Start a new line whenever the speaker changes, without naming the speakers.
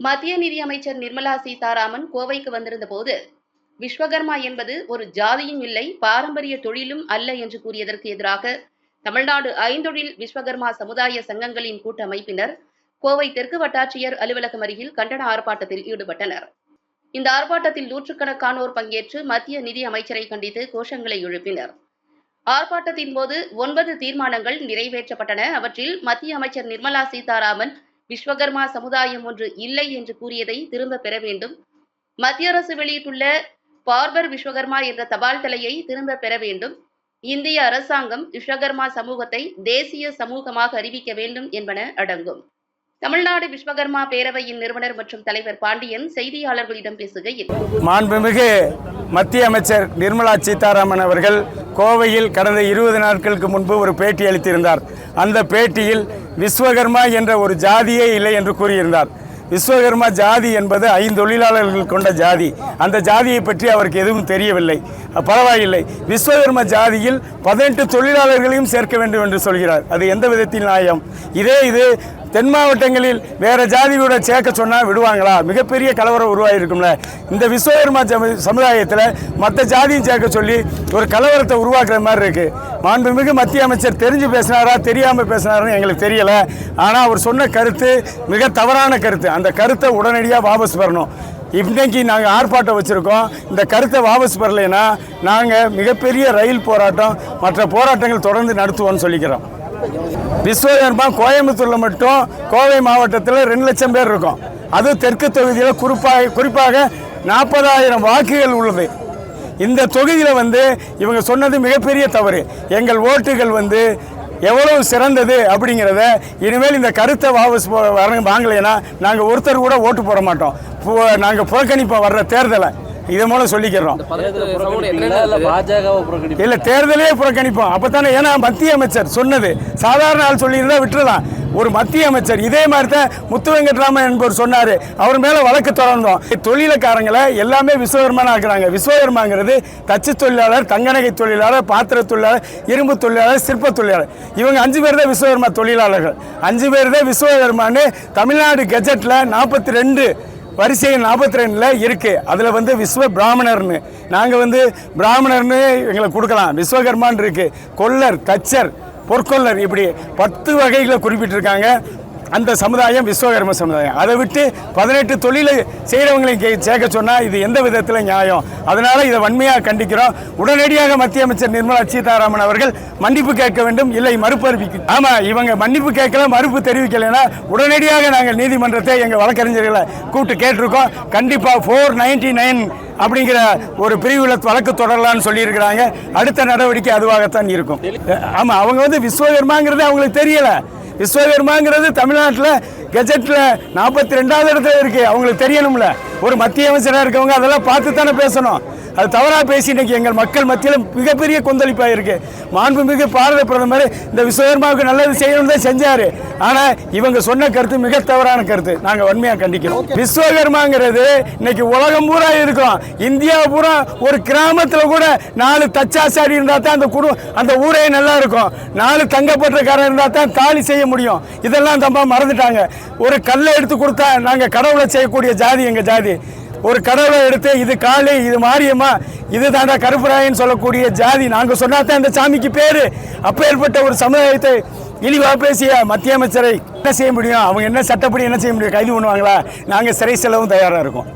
மத்திய நிதியமைச்சர் நிர்மலா சீதாராமன் கோவைக்கு வந்திருந்த போது விஸ்வகர்மா என்பது ஒரு ஜாதியும் இல்லை பாரம்பரிய தொழிலும் அல்ல என்று கூறியதற்கு எதிராக தமிழ்நாடு ஐந்தொழில் விஸ்வகர்மா சமுதாய சங்கங்களின் கூட்டமைப்பினர் கோவை தெற்கு வட்டாட்சியர் அலுவலகம் அருகில் கண்டன ஆர்ப்பாட்டத்தில் ஈடுபட்டனர். இந்த ஆர்ப்பாட்டத்தில் நூற்றுக்கணக்கானோர் பங்கேற்று மத்திய நிதி அமைச்சரை கண்டித்து கோஷங்களை எழுப்பினர். ஆர்ப்பாட்டத்தின் போது ஒன்பது தீர்மானங்கள் நிறைவேற்றப்பட்டன. அவற்றில் மத்திய அமைச்சர் நிர்மலா சீதாராமன் விஸ்வகர்மா சமுதாயம் ஒன்று இல்லை என்று கூறியதை திரும்ப பெற வேண்டும். மத்திய அரசு வெளியிட்டுள்ள பார்பர் விஸ்வகர்மா என்ற தபால் தலையை திரும்ப பெற வேண்டும். இந்திய அரசாங்கம் விஸ்வகர்மா சமூகத்தை தேசிய சமூகமாக அறிவிக்க வேண்டும் என்பன அடங்கும். தமிழ்நாடு விஸ்வகர்மா பேரவையின் நிறுவனர் மற்றும் தலைவர் பாண்டியன் செய்தியாளர்களிடம் பேசுகையில்
மாண்புமிகு மத்திய அமைச்சர் நிர்மலா சீதாராமன் அவர்கள் கோவையில் கடந்த இருபது நாட்களுக்கு முன்பு ஒரு பேட்டி அளித்திருந்தார். அந்த பேட்டியில் விஸ்வகர்மா என்ற ஒரு ஜாதியே இல்லை என்று கூறியிருந்தார். விஸ்வகர்மா ஜாதி என்பது ஐந்து தொழிலாளர்கள் கொண்ட ஜாதி. அந்த ஜாதியை பற்றி அவருக்கு எதுவும் தெரியவில்லை. பரவாயில்லை. விஸ்வகர்ம ஜாதியில் பதினெட்டு தொழிலாளர்களையும் சேர்க்க வேண்டும் என்று சொல்கிறார். அது எந்த விதத்தில் நியாயம்? இதே இது தென் மாவட்டங்களில் வேற ஜாதியோட சேர்க்க சொன்னால் விடுவாங்களா? மிகப்பெரிய கலவரம் உருவாகிருக்கும்ல இந்த விஸ்வகர்மா சமுதாயத்தில் மற்ற ஜாதியும் சேர்க்க சொல்லி ஒரு கலவரத்தை உருவாக்குற மாதிரி இருக்கு. மாண்புமிகு மத்திய அமைச்சர் தெரிஞ்சு பேசினாரா தெரியாமல் பேசினாரான்னு எங்களுக்கு தெரியல. ஆனால் அவர் சொன்ன கருத்து மிக தவறான கருத்து. அந்த கருத்தை உடனடியாக வாபஸ் பெறணும் இன்றைக்கு நாங்கள் ஆர்ப்பாட்டம் வச்சுருக்கோம். இந்த கருத்தை வாபஸ் பெறலைன்னா நாங்கள் மிகப்பெரிய ரயில் போராட்டம் மற்ற போராட்டங்கள் தொடர்ந்து நடத்துவோம்னு சொல்லிக்கிறோம். விஸ்வகர்மா கோயம்புத்தூரில் மட்டும் கோவை மாவட்டத்தில் ரெண்டு லட்சம் பேர் இருக்கும். அது தெற்கு தொகுதியில் குறிப்பாக குறிப்பாக நாற்பதாயிரம் வாக்குகள் உள்ளது. இந்த தொகுதியில் வந்து இவங்க சொன்னது மிகப்பெரிய தவறு. எங்கள் ஓட்டுகள் வந்து எவ்வளவு சிறந்தது அப்படிங்கிறத இனிமேல் இந்த கருத்தை வாபஸ் போ- வர- வாங்கலைன்னா நாங்கள் ஒருத்தர் கூட ஓட்டு போட மாட்டோம். நாங்கள் புறக்கணிப்போம் வர்ற தேர்தலை. இதன் மூலம் சொல்லிக்கிறோம். இல்ல தேர்தலே புறக்கணிப்போம். அப்பதானே ஏன்னா மத்திய அமைச்சர் சொன்னது. சாதாரண ஆள் சொல்லியிருந்தா விட்டுறலாம். ஒரு மத்திய அமைச்சர் இதே மாதிரி தான் முத்து வெங்கட்ராமன் என்பவர் சொன்னாரு. அவர் மேல வழக்கு தொடர்ந்தோம். தொழிலக்காரங்களை எல்லாமே விஸ்வகர்மான ஆக்குறாங்க. விஸ்வகர்மாங்கிறது தச்சு தொழிலாளர் தங்கநகை தொழிலாளர் பாத்திர தொழிலாளர் இரும்பு தொழிலாளர் சிற்ப தொழிலாளர். இவங்க அஞ்சு பேர் தான் விஸ்வகர்மா தொழிலாளர்கள். அஞ்சு பேர் தான் விஸ்வகர்மான்னு தமிழ்நாடு கெஜெட்ல நாற்பத்தி ரெண்டு வரிசையில் நாற்பத்தி ரெண்டில் இருக்குது அதில் வந்து விஸ்வ பிராமணர்னு. நாங்கள் வந்து பிராமணர்னு எங்களை கொடுக்கலாம். விஸ்வகர்மான் இருக்குது கொல்லர் தச்சர் பொற்கொல்லர் இப்படி பத்து வகைகளை குறிப்பிட்டிருக்காங்க. அந்த சமுதாயம் விஸ்வகர்ம சமுதாயம். அதை விட்டு பதினெட்டு தொழிலை செய்கிறவங்களை கே- சேர்க்க சொன்னால் இது எந்த விதத்தில் நியாயம்? அதனால் இதை வன்மையாக கண்டிக்கிறோம். உடனடியாக மத்திய அமைச்சர் நிர்மலா சீதாராமன் அவர்கள் மன்னிப்பு கேட்க வேண்டும் இல்லை மறுப்பு ஆமாம் இவங்க மன்னிப்பு கேட்கல மறுப்பு தெரிவிக்கலைன்னா உடனடியாக நாங்கள் நீதிமன்றத்தை எங்கள் வழக்கறிஞர்களை கூப்பிட்டு கேட்டிருக்கோம். கண்டிப்பாக ஃபோர் நைன்டி நைன் அப்படிங்கிற ஒரு பிரிவில் வழக்கு தொடரலான்னு சொல்லியிருக்கிறாங்க. அடுத்த நடவடிக்கை அதுவாகத்தான் இருக்கும். ஆமாம் அவங்க வந்து விஸ்வகர்மாங்கிறது அவங்களுக்கு தெரியலை. விஸ்வகர்மாங்கிறது தமிழ்நாட்டில் கெஜெட்டில் நாற்பத்தி ரெண்டாவது இடத்துல இருக்குது அவங்களுக்கு தெரியணும்ல. ஒரு மத்திய அமைச்சராக இருக்கவங்க அதெல்லாம் பார்த்து தானே பேசணும். அது தவறாக பேசி இன்னைக்கு எங்கள் மக்கள் மத்தியில் மிகப்பெரிய கொந்தளிப்பாக இருக்கு மாண்புமிகு பாரத பிரதமர் இந்த விஸ்வகர்மாவுக்கு நல்லது செய்யணும்னு தான் செஞ்சாரு. ஆனால் இவங்க சொன்ன கருத்து மிக தவறான கருத்து. நாங்கள் வன்மையாக கண்டிக்கிறோம். விஸ்வகர்மாங்கிறது இன்னைக்கு உலகம் பூரா இருக்கும் இந்தியா பூரா ஒரு கிராமத்தில் கூட நாலு தச்சாசாரி இருந்தால் தான் அந்த குடு அந்த ஊரே நல்லா இருக்கும். நாலு தங்கப்பட்டக்காரன் இருந்தால் தான் தாலி செய்ய முடியும். இதெல்லாம் தம்பா மறந்துட்டாங்க. ஒரு கல்லை எடுத்து கொடுத்தா நாங்கள் கடவுளை செய்யக்கூடிய ஜாதி எங்கள் ஜாதி. ஒரு கடவுளை எடுத்து இது காளி இது மாரியம்மா இது தாண்டா கருப்பராயன்னு சொல்லக்கூடிய ஜாதி. நாங்கள் சொன்னா தான் இந்த சாமிக்கு பேரு. அப்பேற்பட்ட ஒரு சமுதாயத்தை இழிவா பேசிய மத்திய அமைச்சரை என்ன செய்ய முடியும்? அவங்க என்ன சட்டப்படி என்ன செய்ய முடியும்? கைது பண்ணுவாங்களா? நாங்கள் சிறை செலவும் தயாராக இருக்கோம்.